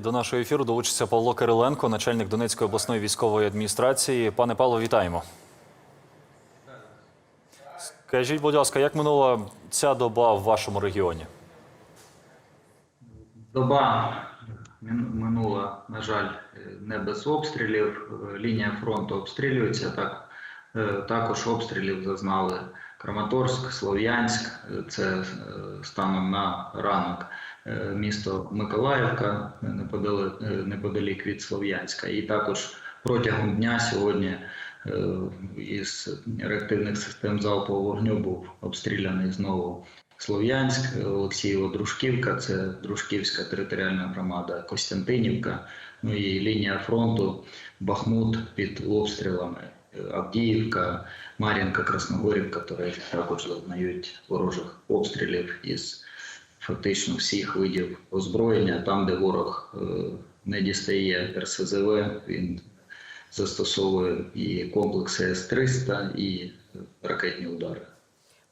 До нашого ефіру долучиться Павло Кириленко, начальник Донецької обласної військової адміністрації. Пане Павло, вітаємо. Скажіть, будь ласка, як минула ця доба в вашому регіоні? Доба минула, на жаль, не без обстрілів. Лінія фронту обстрілюється. Так, е, також обстрілів зазнали Краматорськ, Слов'янськ. Це е, станом на ранок е, місто Миколаївка е, неподалік, від Слов'янська. І також протягом дня сьогодні із реактивних систем залпового вогню був обстріляний знову Слов'янськ, Олексієво Дружківка, це Дружківська територіальна громада, Костянтинівка, ну і лінія фронту Бахмут під обстрілами, Авдіївка, Мар'їнка, Красногорівка, які також зазнають ворожих обстрілів із фактично всіх видів озброєння. Там, де ворог е, не дістає РСЗВ, він застосовує і комплекси С-300, і ракетні удари.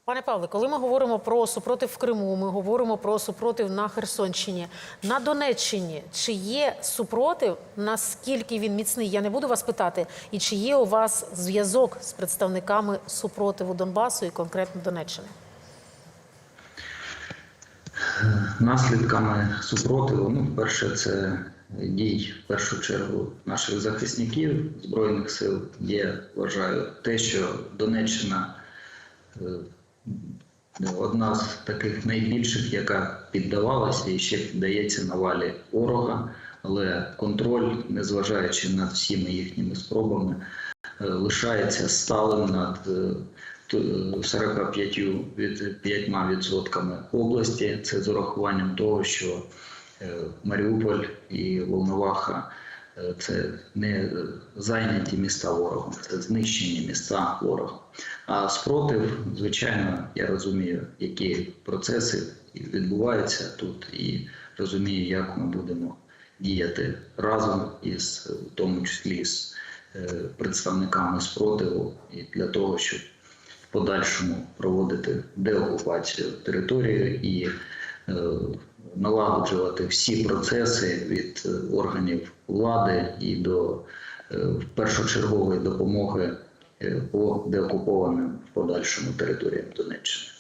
Пане Павле, коли ми говоримо про супротив в Криму, ми говоримо про супротив на Херсонщині. На Донеччині чи є супротив? Наскільки він міцний? Я не буду вас питати. І чи є у вас зв'язок з представниками супротиву Донбасу і конкретно Донеччини? Наслідками супротиву, ну, перше, це дій в першу чергу наших захисників Збройних сил є, вважаю, те, що Донеччина е, одна з таких найбільших, яка піддавалася і ще піддається навалі ворога, але контроль, незважаючи над всіми їхніми спробами, е, лишається сталим над е, т- 45 від 5 відсотками області. Це з урахуванням того, що е, Маріуполь і Волноваха е, це не е, зайняті міста ворогом, це знищені міста ворогом. А спротив, звичайно, я розумію, які процеси відбуваються тут, і розумію, як ми будемо діяти разом із, в тому числі з е, представниками спротиву, і для того, щоб в подальшому проводити деокупацію території і е, налагоджувати всі процеси від е, органів влади і до е, першочергової допомоги е, по деокупованим в подальшому територіям Донеччини.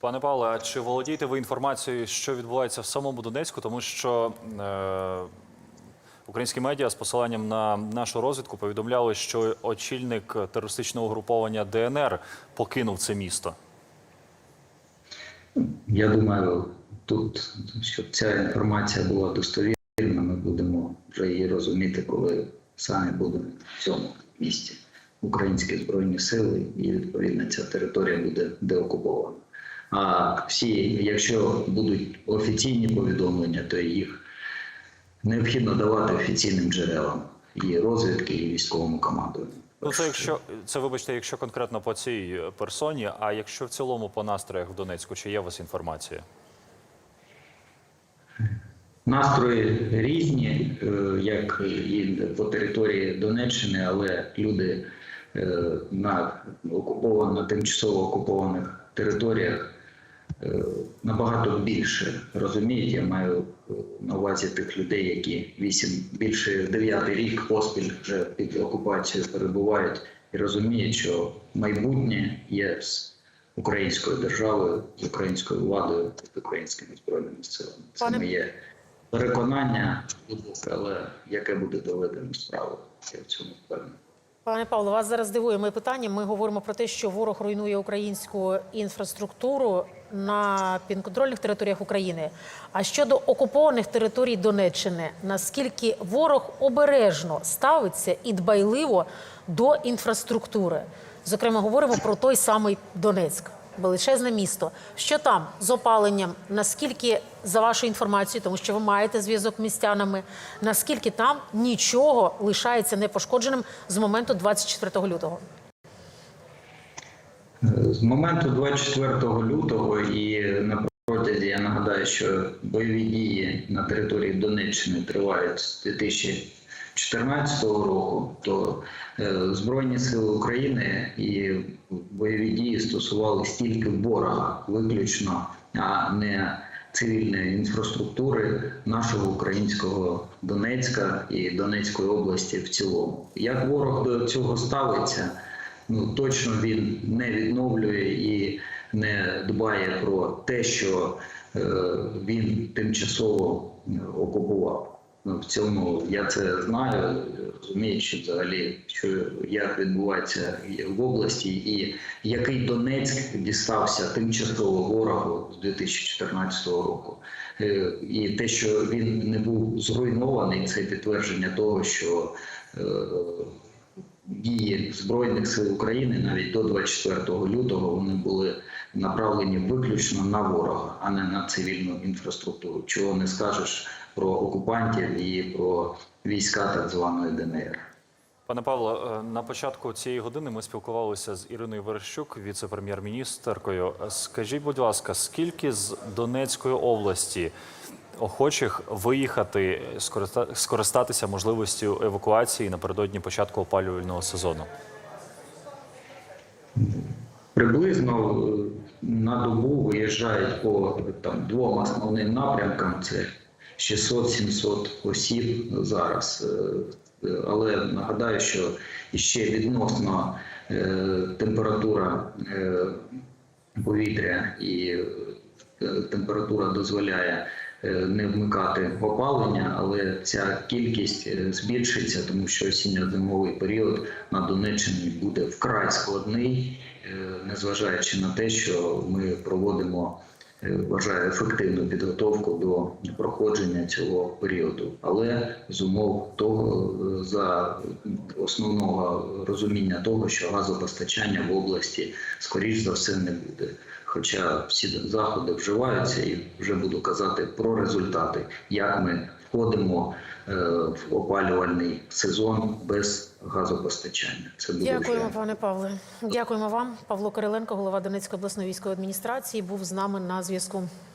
Пане Павле, а чи володієте ви інформацією, що відбувається в самому Донецьку? Тому що е, українські медіа з посиланням на нашу розвідку повідомляли, що очільник терористичного угруповання ДНР покинув це місто. Я думаю, тут, щоб ця інформація була достовірна, ми будемо вже її розуміти, коли самі будемо в цьому місті. Українські збройні сили і відповідно ця територія буде деокупована. А всі, якщо будуть офіційні повідомлення, то їх необхідно давати офіційним джерелам і розвідки, і військовому командуванню. Ну, це якщо це, вибачте, якщо конкретно по цій персоні, а якщо в цілому по настроях в Донецьку, чи є у вас інформація? Настрої різні, е, як і по території Донеччини, але люди е, на окупованих, на тимчасово окупованих територіях е, набагато більше розуміють. Я маю на увазі тих людей, які вісім більше дев'ятий рік поспіль вже під окупацією перебувають і розуміють, що майбутнє є з українською державою, з українською владою, з українськими збройними силами. Це Пане- моє переконання, але яке буде доведено справою. Я в цьому впевнений. Пане Павло, вас зараз дивує моє питання. Ми говоримо про те, що ворог руйнує українську інфраструктуру на підконтрольних територіях України. А щодо окупованих територій Донеччини, наскільки ворог обережно ставиться і дбайливо до інфраструктури? Зокрема, говоримо про той самий Донецьк. Величезне місто. Що там з опаленням? Наскільки за вашою інформацією, тому що ви маєте зв'язок містянами, наскільки там нічого лишається непошкодженим з моменту 24 лютого? З моменту 24 лютого і на протязі я нагадаю, що бойові дії на території Донеччини тривають з 2014 року, то е, Збройні Сили України і бойові дії стосувалися тільки ворога, виключно, а не цивільної інфраструктури нашого українського Донецька і Донецької області в цілому. Як ворог до цього ставиться, ну точно він не відновлює і не дбає про те, що е, він тимчасово е, окупував. Ну, в цьому я це знаю, розуміючи взагалі, що як відбувається в області, і який Донецьк дістався тимчасово ворогу з 2014 року. Е, І те, що він не був зруйнований, це підтвердження того, що е, дії Збройних сил України навіть до 24 лютого вони були направлені виключно на ворога, а не на цивільну інфраструктуру. Чого не скажеш про окупантів і про війська так званої ДНР. Пане Павло, е, на початку цієї години ми спілкувалися з Іриною Верещук, віце-прем'єр-міністеркою. Скажіть, будь ласка, скільки з Донецької області охочих виїхати, скориста- скористатися можливістю евакуації напередодні початку опалювального сезону? Приблизно е, на добу виїжджають по там двом основним напрямкам. Це 600-700 осіб зараз. Е, е, Але нагадаю, що ще відносно е, температура повітря і температура дозволяє не вмикати опалення, але ця кількість збільшиться, тому що осінньо-зимовий період на Донеччині буде вкрай складний, незважаючи на те, що ми проводимо. Е, Вважаю ефективну підготовку до проходження цього періоду, але з умов того е, за основного розуміння того, що газопостачання в області скоріш за все не буде. Хоча всі заходи вживаються, і вже буду казати про результати, як ми входимо е, в опалювальний сезон без газопостачання. Це буде Дякуємо, вже пане Павле. Дякуємо вам. Павло Кириленко, голова Донецької обласної військової адміністрації, був з нами на зв'язку.